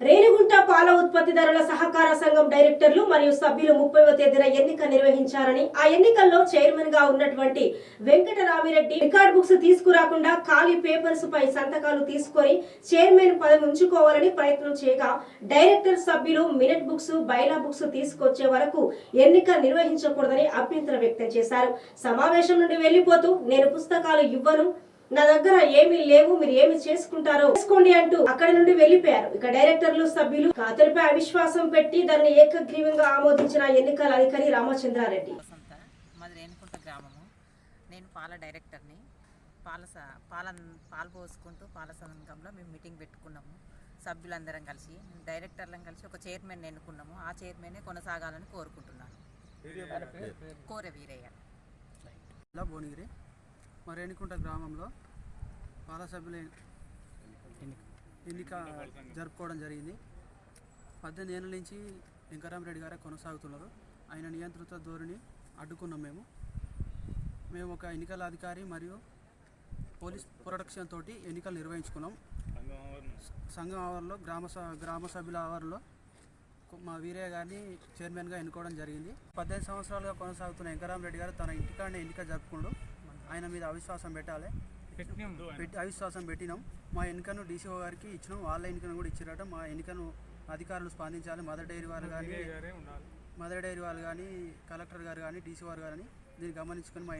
రేణిగుంట పాల ఉత్పత్తిదారుల సహకార సంఘం డైరెక్టర్లు మరియు సభ్యులు ముప్పైవ తేదీన ఎన్నిక నిర్వహించారని ఆ ఎన్నికల్లో చైర్మన్గా ఉన్నటువంటి వెంకటరామిరెడ్డి రికార్డ్ బుక్స్ తీసుకురాకుండా ఖాళీ పేపర్స్ పై సంతకాలు తీసుకొని చైర్మన్ పదవి ఉంచుకోవాలని ప్రయత్నం చేయగా డైరెక్టర్ సభ్యులు మినిట్ బుక్స్ బైలా బుక్స్ తీసుకొచ్చే వరకు ఎన్నిక నిర్వహించకూడదని అభ్యంతరం వ్యక్తం చేశారు. సమావేశం నుండి వెళ్ళిపోతూ నేను పుస్తకాలు ఇవ్వను నా దగ్గర ఏమీ లేవు మీరు ఏమి చేసుకుంటారో చేసుకోండి అంటూ అక్కడి నుండి వెళ్ళిపోయారు ఇక డైరెక్టర్లు సభ్యులు అతనిపై అవిశ్వాసం పెట్టి దానిని ఏకగ్రీవంగా ఆమోదించిన ఎన్నికల అధికారి రామచంద్రారెడ్డి. వసంత మాది రేణుకుంట గ్రామము. నేను పాల డైరెక్టర్ని. పాల పాల పాలు పోసుకుంటూ పాల సంఘంలో మేము మీటింగ్ పెట్టుకున్నాము. సభ్యులందరం కలిసి డైరెక్టర్లం కలిసి ఒక చైర్మన్ ఎన్నుకున్నాము. ఆ చైర్మనే కొనసాగాలని కోరుకుంటున్నాను. కోర వీరయ్య. భువనగిరి? మా రేణికుంట గ్రామంలో పాలసభ్యుల ఎన్నిక జరుపుకోవడం జరిగింది. పద్దెనిమిది ఏళ్ళ నుంచి వెంకరామరెడ్డి గారే కొనసాగుతున్నారు. ఆయన నియంత్రిత ధోరణి అడ్డుకున్నాం మేము. మేము ఒక ఎన్నికల అధికారి మరియు పోలీస్ ప్రొటెక్షన్ తోటి ఎన్నికలు నిర్వహించుకున్నాం. సంఘం ఆవరణలో గ్రామ గ్రామ సభ్యుల ఆవరణలో మా వీరయ్య గారిని చైర్మన్గా ఎన్నుకోవడం జరిగింది. పద్దెనిమిది సంవత్సరాలుగా కొనసాగుతున్న వెంకరామరెడ్డి గారు తన ఇంటికాడనే ఎన్నిక జరుపుకుంటూ ఆయన మీద అవిశ్వాసం పెట్టాలి. పెట్టి అవిశ్వాసం పెట్టినాం. మా ఎన్నికను డీసీఓ గారికి ఇచ్చినాం. వాళ్ళ ఎన్నికను కూడా ఇచ్చిరట. మా ఎన్నికను అధికారులు స్పందించాలి. మదర్ డైరీ వారు కానీ మదర్ డైరీ వాళ్ళు కానీ కలెక్టర్ గారు కానీ డీసీ వారు కానీ దీన్ని గమనించుకొని మా